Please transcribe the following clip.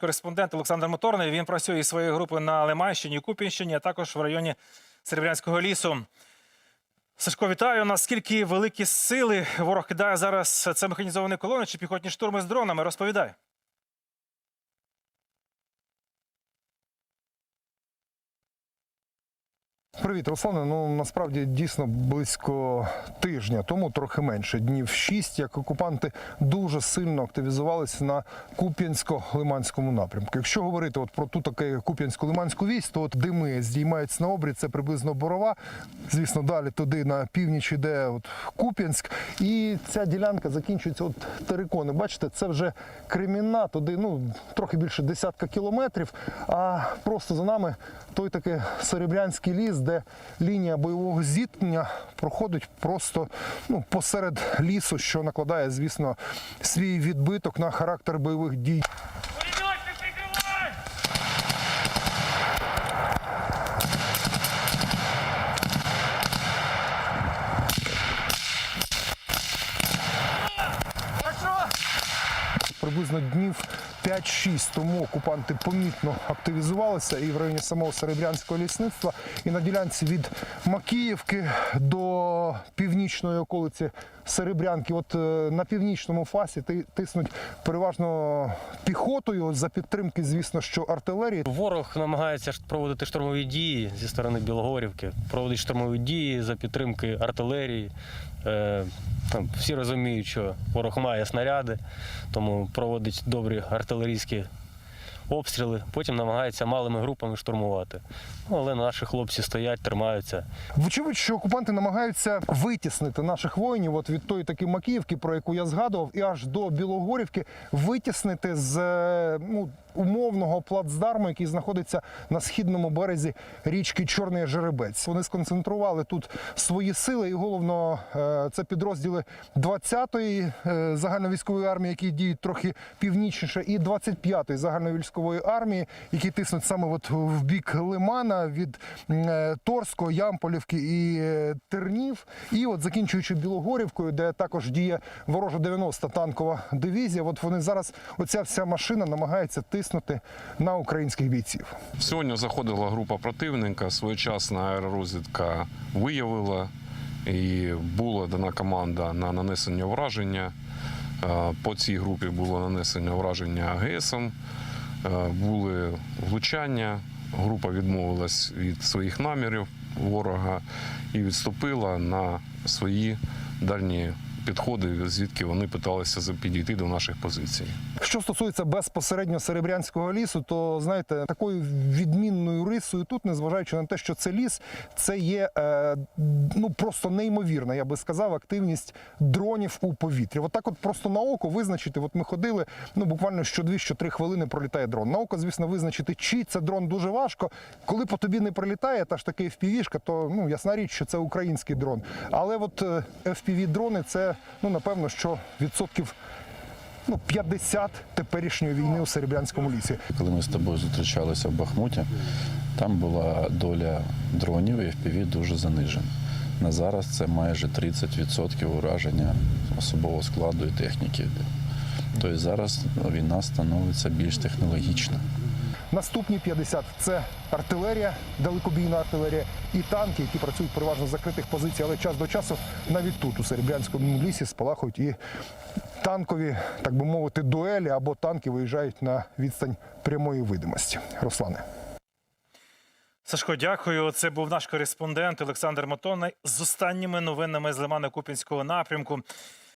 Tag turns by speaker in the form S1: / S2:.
S1: Кореспондент Олександр Моторний. Він працює із своєю групою на Лиманщині, Купінщині, а також в районі Серебрянського лісу. Сашко, вітаю. Наскільки великі сили ворог кидає зараз це механізовані колони чи піхотні штурми з дронами? Розповідай.
S2: Привіт, Руслане. Ну насправді дійсно близько тижня, тому трохи менше днів шість, як окупанти дуже сильно активізувалися на Куп'янсько-Лиманському напрямку. Якщо говорити от про ту таке Куп'янсько-Лиманську вісь, то от дими здіймаються на обрій, це приблизно Борова. Звісно, далі туди на північ іде от Куп'янськ. І ця ділянка закінчується от Терикони. Бачите, це вже Кремінна, туди ну трохи більше десятка кілометрів. А просто за нами той таки Серебрянський ліс, де лінія бойового зіткнення проходить просто ну, посеред лісу, що накладає, звісно, свій відбиток на характер бойових дій. Приблизно днів 5-6 тому окупанти помітно активізувалися і в районі самого Серебрянського лісництва, і на ділянці від Макіївки до північної околиці Серебрянки. От е, на північному фасі ти- тиснуть переважно піхотою за підтримки, звісно, що артилерії.
S3: Ворог намагається проводити штурмові дії зі сторони Білогорівки, проводить штурмові дії за підтримки артилерії. Е, там всі розуміють, що ворог має снаряди, тому проводить добрі артилерійські обстріли. Потім намагаються малими групами штурмувати. Ну, але наші хлопці стоять, тримаються.
S2: Вочевидь, що окупанти намагаються витіснити наших воїнів от від тої таки Макіївки, про яку я згадував, і аж до Білогорівки витіснити з е, ну, умовного плацдарму, який знаходиться на східному березі річки Чорний Жеребець. Вони сконцентрували тут свої сили, і головно е, це підрозділи 20-ї е, загальновійськової армії, які діють трохи північніше, і 25-ї загальновійськової армії, які тиснуть саме от в бік Лимана від е, Торського, Ямполівки і Тернів. І от закінчуючи Білогорівкою, де також діє ворожа 90 танкова дивізія. От вони зараз, оця вся машина намагається тиснути на українських бійців.
S4: Сьогодні заходила група противника, своєчасна аеророзвідка виявила і була дана команда на нанесення враження. Е, По цій групі було нанесення враження АГСом, е, були влучання. Група відмовилась від своїх намірів ворога і відступила на свої дальні підходи, звідки вони питалися підійти до наших позицій.
S2: Що стосується безпосередньо Серебрянського лісу, то знаєте, такою відмінною рисою тут, незважаючи на те, що це ліс, це є е, ну просто неймовірна, я би сказав, активність дронів у повітрі. От так, от просто на око визначити. От ми ходили, ну буквально що дві, що три хвилини пролітає дрон. На око, звісно, визначити, чи це дрон дуже важко. Коли по тобі не прилітає, та ж таки FPV-шка, то ну ясна річ, що це український дрон. Але от е, FPV-дрони це ну напевно, що відсотків ну, 50 теперішньої війни у Серебрянському лісі.
S5: Коли ми з тобою зустрічалися в Бахмуті, там була доля дронів і FPV дуже занижена. На зараз це майже 30% ураження особового складу і техніки. Тобто зараз війна становиться більш технологічна.
S2: Наступні 50 – це артилерія, далекобійна артилерія і танки, які працюють переважно з закритих позицій, але час до часу навіть тут, у Серебрянському лісі, спалахують і танкові, так би мовити, дуелі або танки виїжджають на відстань прямої видимості. Руслане.
S1: Сашко, дякую. Це був наш кореспондент Олександр Мотонний з останніми новинами з Лимана Купінського напрямку.